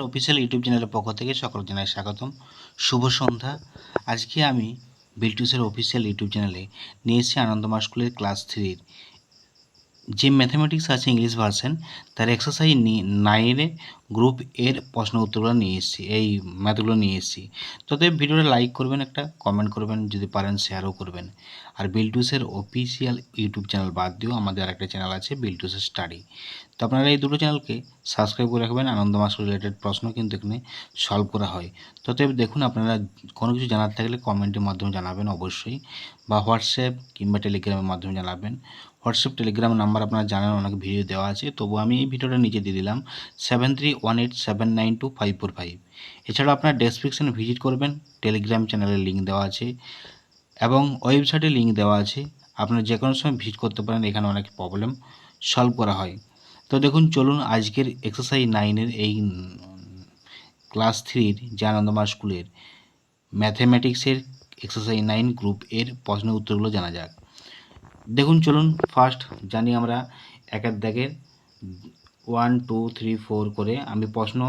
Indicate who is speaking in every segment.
Speaker 1: Official YouTube চ্যানেলের পক্ষ থেকে সকল জানাই স্বাগতম। শুভ সন্ধ্যা। আজকে আমি বিলটুসের অফিসিয়াল ইউটিউব চ্যানেলে নিয়ে এসেছি আনন্দমা স্কুলের ক্লাস থ্রির যে ম্যাথামেটিক্স আছে ইংলিশ ভার্সন তার এক্সারসাইজ নাইনের গ্রুপ এর প্রশ্ন উত্তরগুলো নিয়ে এসেছি, এই ম্যাথগুলো নিয়ে এসেছি। তবে ভিডিওটা লাইক করবেন একটা কমেন্ট করবেন, যদি পারেন শেয়ারও করবেন। আর বিলটুসের অফিসিয়াল ইউটিউব চ্যানেল বাদ দিয়েও আমাদের আরেকটা চ্যানেল আছে বিলটুসের স্টাডি তো আপনারা এই দুটো চ্যানেলকে সাবস্ক্রাইব করে রাখবেন আনন্দমাস রিলেটেড প্রশ্ন কিন্তু এখানে সলভ করা হয়। ততএব দেখুন, আপনারা কোনো কিছু জানার থাকলে কমেন্টের মাধ্যমে জানাবেন অবশ্যই, বা হোয়াটসঅ্যাপ কিংবা টেলিগ্রামের মাধ্যমে জানাবেন। হোয়াটসঅ্যাপ, টেলিগ্রাম নাম্বার আপনারা জানেন, অনেক ভিডিও দেওয়া আছে। তবু আমি এই ভিডিওটা নিচে দিয়ে দিলাম। Seven three one eight seven nine two five four five এছাড়াও আপনারা ডেসক্রিপশানে ভিজিট করবেন, টেলিগ্রাম চ্যানেলের লিঙ্ক দেওয়া আছে এবং ওয়েবসাইটে লিঙ্ক দেওয়া আছে। আপনারা যে কোনো সময় ভিজিট করতে পারেন, এখানে অনেক প্রবলেম সলভ করা হয়। তো দেখুন, চলুন আজকের এক্সারসাইজ নাইনের এই ক্লাস থ্রির যে আনন্দমা স্কুলের ম্যাথমেটিক্সের এক্সারসাইজ নাইন গ্রুপ এর প্রশ্নের উত্তরগুলো জানা যাক। দেখুন, চলুন ফার্স্ট জানি আমরা একের দাগের ওয়ান টু থ্রি ফোর করে আমি প্রশ্ন,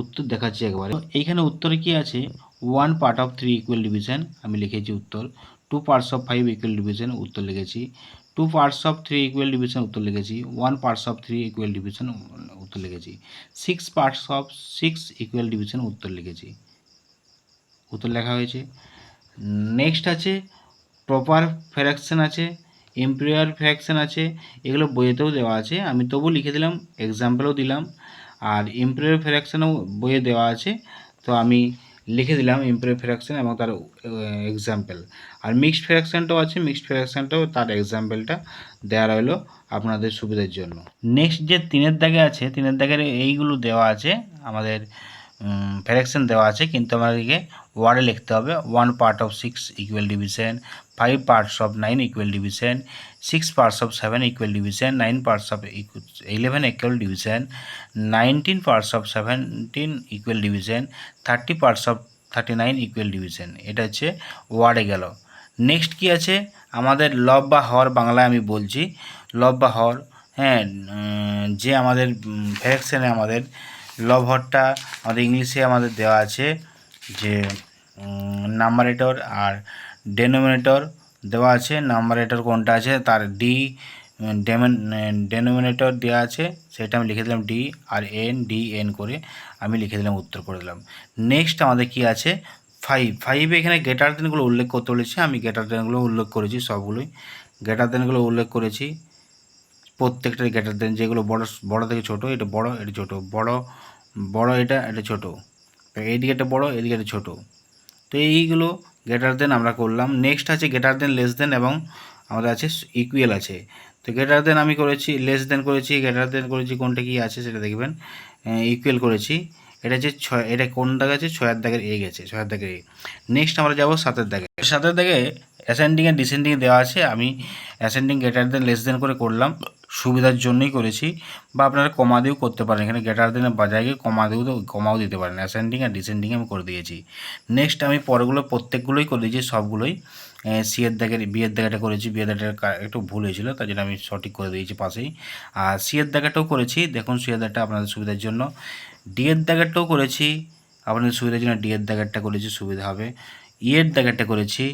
Speaker 1: উত্তর দেখাচ্ছি একবারে। এইখানে উত্তরে কি আছে? One part of three equal division আমি লিখেছি উত্তর। Two parts of five equal division উত্তর লিখেছি। Two parts of three equal division উত্তর লিখেছি। One parts of three equal division উত্তর লিখেছি। Six parts of six equal division উত্তর লিখেছি। উত্তর লেখা হয়েছে। নেক্সট আছে প্রপার ফ্র্যাকশন আছে। এমপ্লয়ার ফ্র্যাকশন আছে, এগুলো বইয়েতেও দেওয়া আছে। আমি তবু লিখে দিলাম এক্সাম্পলও দিলাম, আর এমপ্লয়ার ফ্র্যাকশনও বইয়ে দেওয়া আছে। তো আমি লিখে দিলাম এমপ্লয়ার ফ্র্যাকশন এবং তার এক্সাম্পল আর মিক্সড ফ্র্যাকশনটাও আছে মিক্সড ফ্র্যাকশনটাও তার এক্সাম্পলটা দেওয়া রইল আপনাদের সুবিধার জন্য। নেক্সট যে তিনের দাগে আছে, তিনের দাগের এইগুলো দেওয়া আছে, আমাদের ফ্র্যাকশন দেওয়া আছে, কিন্তু আমাদেরকে ওয়ার্ডে লিখতে হবে one part of six equal division five parts of nine equal division six parts of seven equal division nine parts of eleven equal division nineteen parts of seventeen equal division thirty parts of thirty nine equal division এটা হচ্ছে ওয়ার্ডে গেল। Next কি আছে? আমাদের লব বা হর বাংলায় আমি বলছি। লব বা হর হ্যাঁ যে আমাদের ফ্যাকশনে আমাদের লব হরটা আমাদের ইংলিশে আমাদের দেওয়া আছে। যে নাম্বারেটর আর ডেনোমিনেটর দেওয়া আছে। নাম্বারেটর কোনটা আছে? তার ডি ডেনোমিনেটর দেওয়া আছে। সেটা আমি লিখে দিলাম D R N D N করে আমি লিখে দিলাম উত্তর করে দিলাম। নেক্সট আমাদের কি আছে? ফাইভ ফাইভে এখানে গেটার দেনগুলো উল্লেখ করতে বলেছি। আমি গেটার দেনগুলো উল্লেখ করেছি সবগুলোই। গেটার দেনগুলো উল্লেখ করেছি। প্রত্যেকটার গেটার দেন যেগুলো বড় বড় থেকে ছোট, এটা বড়, এটা ছোট। বড় বড় এটা এটা ছোট। এইদিকে একটা বড়ো, এদিকে একটা ছোটো। তো এইগুলো গ্রেটার দেন আমরা করলাম। নেক্সট আছে গ্রেটার দেন লেস দেন এবং আমাদের আছে ইকুয়াল আছে। তো গ্রেটার দেন আমি করেছি লেস দেন করেছি গ্রেটার দেন করেছি, কোনটা কি আছে সেটা দেখবেন। ইকুয়াল করেছি। এটা হচ্ছে ছয়, এটা কোন দাগে আছে? ছয়ের দাগের এ গেছে, ছয়ের দাগের এ নেক্সট আমরা যাব সাতের দাগে। সাতের দাগে অ্যাসেন্ডিং আর ডিসেন্ডিং দেওয়া আছে, আমি ascending greater than less than করে করলাম, সুবিধার জন্যই করেছি, বা আপনারা কমা দিয়েও করতে পারেন, এখানে গ্রেটার দেনের বাজায় গিয়ে কমা দিয়েও কমাও দিতে পারেন অ্যাসেন্ডিং আর ডিসেন্ডিং আমি করে দিয়েছি। নেক্সট আমি পরেগুলো প্রত্যেকগুলোই করে দিয়েছি, সবগুলোই সি এর দাগের বিয়ের দাগাটা করেছি বিয়ের দাগাটা একটু ভুল হয়েছিল তাই জন্য আমি সঠিক করে দিয়েছি পাশেই। আর সি এর দাগাটাও করেছি, দেখুন সি এর দাগটা আপনাদের সুবিধার জন্য। ডি এর দাগারটাও করেছি, আপনাদের সুবিধার জন্য ডি এর দাগারটা করেছি, সুবিধা হবে। ইয়ের দাগারটা করেছি।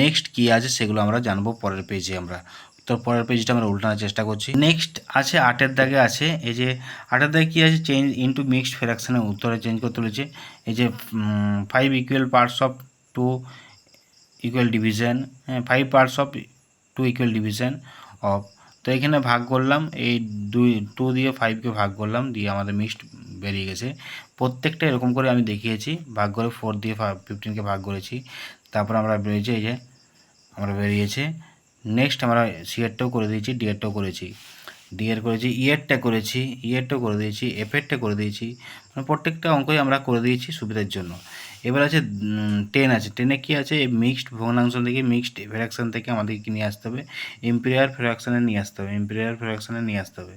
Speaker 1: নেক্সট কী আছে সেগুলো আমরা জানব পরের পেজে আমরা। তো পরের পেজটা আমরা উল্টানোর চেষ্টা করছি। নেক্সট আছে আটের দাগে আছে, এই যে আটের দাগে কী আছে? চেঞ্জ ইন্টু মিক্সড ফ্র্যাকশানের উত্তরে চেঞ্জ করতে বলেছে। এই যে five equal parts of two equal division হ্যাঁ five parts of two equal division of তো এখানে ভাগ করলাম, এই দুই টু দিয়ে ফাইভকে ভাগ করলাম, দিয়ে আমাদের মিক্সড বেরিয়ে গেছে। প্রত্যেকটা এরকম করে আমি দেখিয়েছি, ভাগ করে ফোর দিয়ে ফিফটিনকে ভাগ করেছি। তারপর আমরা বেরিয়েছি, এই যে, আমরা বেরিয়েছে। নেক্সট আমরা সিএডটাও করে দিয়েছি ডিএডটাও করেছি। ডিএর করেছি ইয়েরটা করেছি ইয়েরটাও করে দিয়েছি এফেরটা করে দিয়েছি। মানে প্রত্যেকটা অঙ্কই আমরা করে দিয়েছি সুবিধার জন্য। এবার আছে টেন আছে। টেনে কী আছে? মিক্সড ভগ্নাংশ থেকে মিক্সড ফ্র্যাকশান থেকে আমাদেরকে নিয়ে আসতে হবে। ইম্পিরিয়ার ফ্র্যাকশানে নিয়ে আসতে হবে। ইম্পিরিয়ার ফ্র্যাকশানে নিয়ে আসতে হবে।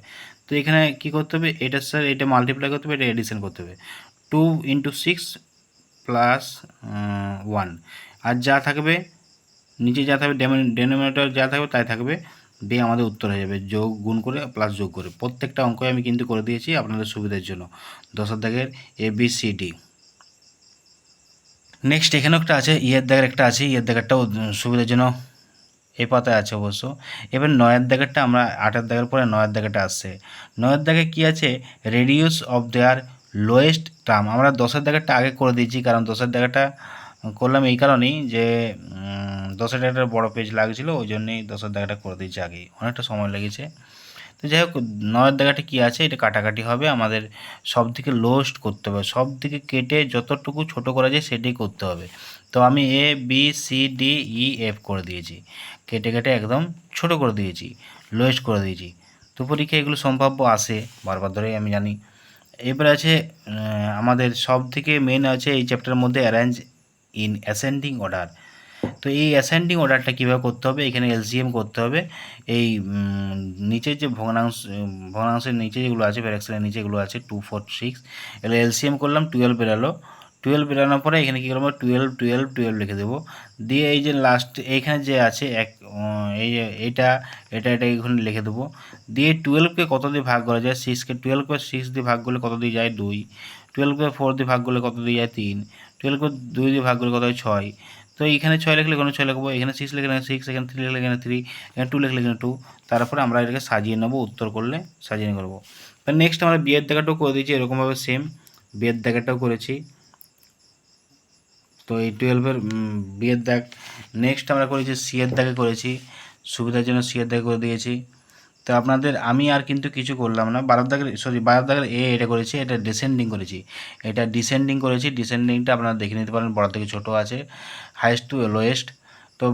Speaker 1: তো এখানে কী করতে হবে? এটা স্যার এটা মাল্টিপ্লাই করতে হবে, এটা এডিশন করতে হবে। Two into six plus one আর যা থাকবে, নিচে যা থাকবে ডেনোমিনেটর যা থাকবে, তাই থাকবে দিয়ে আমাদের উত্তর হয়ে যাবে যোগ গুণ করে প্লাস যোগ করে। প্রত্যেকটা অঙ্কই আমি কিন্তু করে দিয়েছি আপনাদের সুবিধার জন্য। দশের দাগের A B C D next এখানেও একটা আছে, ইয়ের দাগের একটা আছে, ইয়ের দাগেরটাও সুবিধার জন্য এই পাতায় আছে অবশ্য। এবার নয়ের দাগেরটা আমরা আটের দাগের পরে নয়ের দাগেরটা আসছে। নয়ের দাগে কি আছে? Reduce of their lowest term আমরা দশের দাগেরটা আগে করে দিয়েছি, কারণ দশের দাগেরটা করলাম এই কারণেই যে উম, হাজার দাগেরটা বড়ো পেজ লাগছিল ওই জন্যই দশের দাগেরটা করে দিয়েছি আগেই। অনেকটা সময় লেগেছে। তো যাই হোক নয়ের দাগাটা কী আছে এটা কাটাকাটি হবে। আমাদের সব দিকে লোস্ট করতে হবে। সব দিকে কেটে যতটুকু ছোট করা যায় সেটাই করতে হবে। তো আমি A B C D E F করে দিয়েছি। কেটে কেটে একদম ছোট করে দিয়েছি লোয়েস্ট করে দিয়েছি। তো পরীক্ষা এগুলো সম্ভাব্য আসে বারবার ধরেই আমি জানি। এরপরে আছে আমাদের সব থেকে মেন আছে এই চ্যাপ্টারের মধ্যে অ্যারেঞ্জ ইন অ্যাসেন্ডিং অর্ডার তো এই অ্যাসেন্ডিং অর্ডারটা কীভাবে করতে হবে? এখানে এলসিএম করতে হবে। এই নিচের যে ভগ্নাংশ, ভগ্নাংশের নিচে যেগুলো আছে ফ্র্যাকশনের নিচে যেগুলো আছে টু ফোর সিক্স এগুলো এলসিএম করলাম টুয়েলভ বেরালো। টুয়েলভ বেরানোর পরে এখানে কী করব টুয়েলভ টুয়েলভ টুয়েলভ লিখে দেবো। দিয়ে এই যে লাস্ট এইখানে যে আছে, এক এই যে এইটা এটা এটা এইখানে লিখে দেবো। দিয়ে টুয়েলভকে কত দিয়ে ভাগ করা যায়? সিক্সকে টুয়েলভকে সিক্স দিয়ে ভাগ করলে কত দিয়ে যায়? দুই। টুয়েলভকে ফোর দিয়ে ভাগ করলে কত দিয়ে যায়? তিন। টুয়েলভকে দুই দিয়ে ভাগ করলে কত হয়? ছয়। তো এইখানে ছয় লিখলে এখানে ছয় লিখব? এখানে সিক্স লিখলে এখানে সিক্স এখানে থ্রি লিখলে এখানে থ্রি এখানে টু লিখলে এখানে টু তারপরে আমরা এটাকে সাজিয়ে নেব, উত্তর করলে সাজিয়ে করব। তো নেক্সট আমরা বিয়ের দেখাটাও করে দিয়েছি, এরকমভাবে সেম বিয়ের দেখাটাও করেছি। তো এই টুয়েলভের বিয়ের দাগ নেক্সট আমরা করেছি সিয়ের দাগে করেছি। সুবিধার জন্য সিয়ের দাগে করে দিয়েছি। তো আপনাদের আমি আর কিন্তু কিছু করলাম না। বারো দাগের সরি বারো দাগের এ এটা করেছি, এটা ডিসেন্ডিং করেছি। এটা ডিসেন্ডিং করেছি ডিসেন্ডিংটা আপনারা দেখে নিতে পারেন বড় থেকে ছোট আছে হাইস্ট টু লোয়েস্ট তো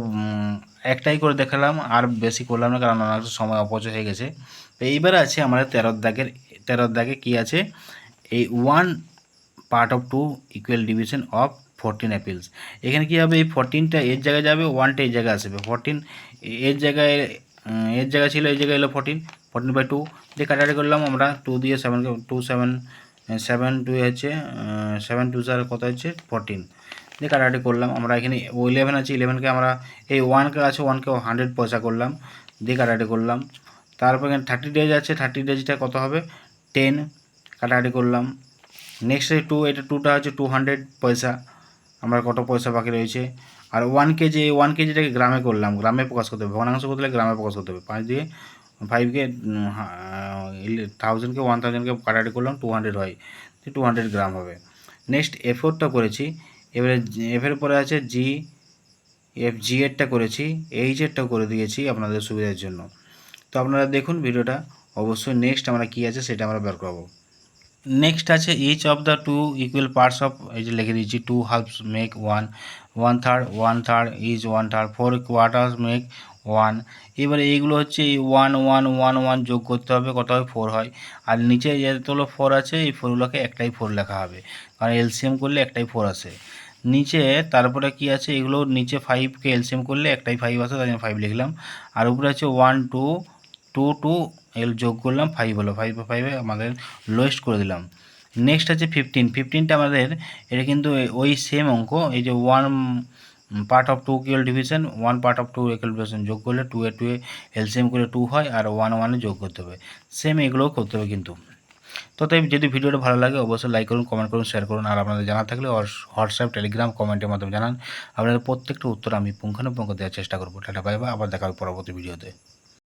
Speaker 1: একটাই করে দেখালাম, আর বেশি করলাম না, কারণ অনেক সময় অপচয় হয়ে গেছে। তো এইবার আছে আমাদের তেরোর দাগের তেরোর দাগে কী আছে? এই one part of two equal division of fourteen apples এখানে কী হবে? এই ফোরটিনটা এর জায়গায় যাবে ওয়ানটা এই জায়গায় আসবে। ফোরটিন এর জায়গায় এর জায়গায় ছিল, এই জায়গায় এলো ফোরটিন ফোরটিন বাই টু দিয়ে কাটাকাটি করলাম আমরা টু দিয়ে সেভেনকে টু সেভেন সেভেন টু হচ্ছে সেভেন টু স্যার কত হচ্ছে? ফোরটিন দিয়ে কাটাকাটি করলাম আমরা এখানে, ও ইলেভেন আছে ইলেভেনকে আমরা, এই ওয়ানকে আছে ওয়ানকে হান্ড্রেড পয়সা করলাম। দিয়ে কাটাকাটি করলাম। তারপর এখানে থার্টি ডেজ আছে থার্টি ডেজটা কত হবে? টেন কাটাকাটি করলাম। নেক্সট টু এটা টুটা হচ্ছে টু হান্ড্রেড পয়সা। আমরা কত পয়সা বাকি রয়েছে? আর ওয়ান কেজি এই ওয়ান কেজিটাকে গ্রামে করলাম, গ্রামে প্রকাশ করতে হবে। ভগ্নাংশ করতে গ্রামে প্রকাশ করতে হবে। পাঁচ দিয়ে ফাইভকে থাউজেন্ডকে ওয়ান থাউজেন্ডকে কাটাকাটি করলাম টু হান্ড্রেড হয় টু হান্ড্রেড গ্রাম হবে। নেক্সট এফোরটা করেছি। এবারে এফের পরে আছে জি এফ জি এরটা করেছি এইচ এরটাও করে দিয়েছি আপনাদের সুবিধার জন্য। তো আপনারা দেখুন ভিডিওটা, অবশ্যই নেক্সট আমরা কী আছে সেটা আমরা বের করব। নেক্সট আছে each of the two equal parts of এই যে লিখে দিয়েছি two halves make one one third one third is one third four quarters make one এবারে এইগুলো হচ্ছে এই ওয়ান ওয়ান ওয়ান ওয়ান যোগ করতে হবে, কত হয়? ফোর হয়। আর নিচে যতগুলো ফোর আছে, এই ফোরগুলোকে একটাই ফোর লেখা হবে। কারণ এলসিএম করলে একটাই ফোর আসে। নিচে তারপরে কি আছে? এগুলো নিচে ফাইভকে এলসিএম করলে একটাই ফাইভ আসে, তাই জন্য ফাইভ লিখলাম। আর উপরে আছে one two two two L যোগ করলাম ফাইভ হলো। ফাইভ ফাইভে আমাদের লোয়েস্ট করে দিলাম। নেক্সট আছে ফিফটিন ফিফটিনটা আমাদের, এটা কিন্তু ওই সেম অঙ্ক, এই যে one part of two equal division one part of two equal division যোগ করলে two A two A LCM করে টু হয় আর ওয়ান ওয়ানে যোগ করতে হবে। সেম এগুলোও করতে হবে কিন্তু। তো তাই যদি ভিডিওটা ভালো লাগে, অবশ্যই লাইক করুন কমেন্ট করুন শেয়ার করুন, আর আপনাদের জানা থাকলে হোয়াটসঅ্যাপ টেলিগ্রাম কমেন্টের মাধ্যমে জানান। আপনাদের প্রত্যেকটা উত্তর আমি পুঙ্খানুপুঙ্খ দেওয়ার চেষ্টা করব। টাটা বাই আবার দেখা পরবর্তী ভিডিওতে